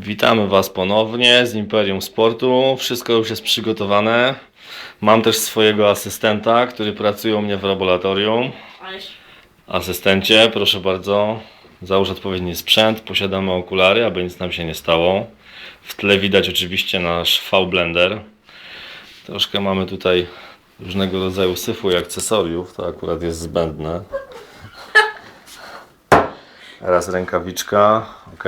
Witamy Was ponownie z Imperium Sportu. Wszystko już jest przygotowane. Mam też swojego asystenta, który pracuje u mnie w laboratorium. Asystencie, proszę bardzo, załóż odpowiedni sprzęt. Posiadamy okulary, aby nic nam się nie stało. W tle widać oczywiście nasz V-Blender. Troszkę mamy tutaj różnego rodzaju syfu i akcesoriów. To akurat jest zbędne. Teraz rękawiczka, ok.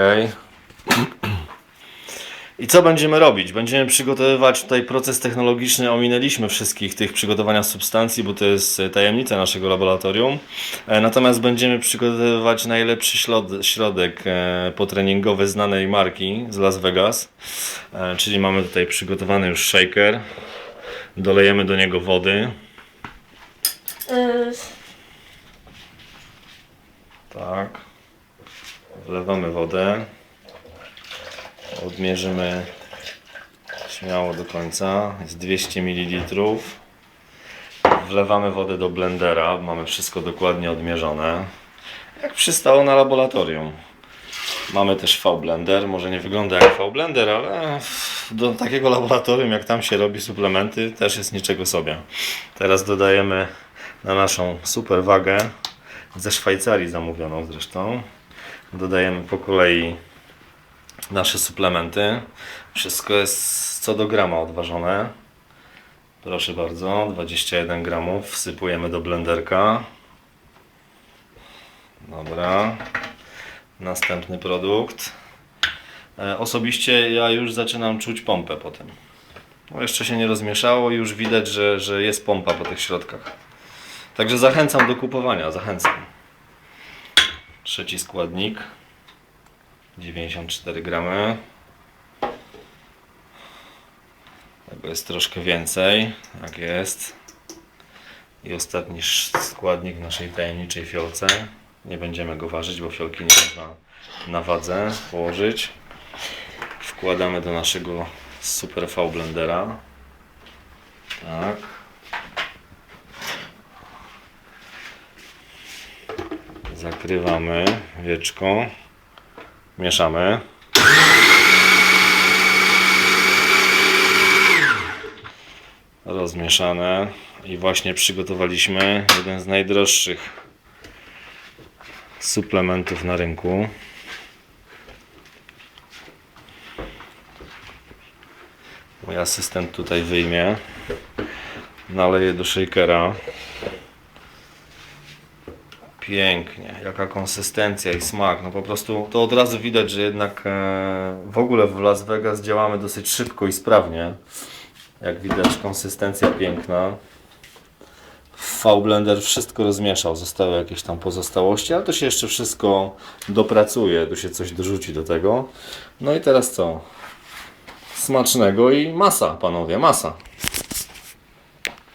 I co będziemy robić? Będziemy przygotowywać tutaj proces technologiczny. Ominęliśmy wszystkich tych przygotowania substancji, bo to jest e, tajemnica naszego laboratorium. E, Natomiast będziemy przygotowywać najlepszy środek e, potreningowy znanej marki z Las Vegas. Czyli mamy tutaj przygotowany już shaker. Dolejemy do niego wody. Tak. Wlewamy wodę. Odmierzymy śmiało do końca. Jest 200 ml. Wlewamy wodę do blendera. Mamy wszystko dokładnie odmierzone. Jak przystało na laboratorium. Mamy też V-blender. Może nie wygląda jak V-blender, ale do takiego laboratorium, jak tam się robi suplementy, też jest niczego sobie. Teraz dodajemy na naszą super wagę ze Szwajcarii zamówioną zresztą. Dodajemy po kolei nasze suplementy. Wszystko jest co do grama odważone. Proszę bardzo, 21 gramów wsypujemy do blenderka. Dobra. Następny produkt. E, Osobiście ja już zaczynam czuć pompę po tym. No jeszcze się nie rozmieszało, już widać, że, że jest pompa po tych środkach. Także zachęcam do kupowania, zachęcam. Trzeci składnik. 94 gramy. Tego jest troszkę więcej. Tak jest. I ostatni składnik w naszej tajemniczej fiolce. Nie będziemy go ważyć, bo fiolki nie można na wadze położyć. Wkładamy do naszego Super V blendera. Tak. Zakrywamy wieczko. Mieszamy. Rozmieszane. I właśnie przygotowaliśmy jeden z najdroższych suplementów na rynku. Mój asystent tutaj wyjmie. Naleje do shakera. Pięknie, jaka konsystencja i smak. No po prostu to od razu widać, że jednak e, w ogóle w Las Vegas działamy dosyć szybko i sprawnie. Jak widać, konsystencja piękna. V-Blender wszystko rozmieszał, zostały jakieś tam pozostałości, ale to się jeszcze wszystko dopracuje, tu się coś dorzuci do tego. No i teraz co? Smacznego i masa, panowie, masa.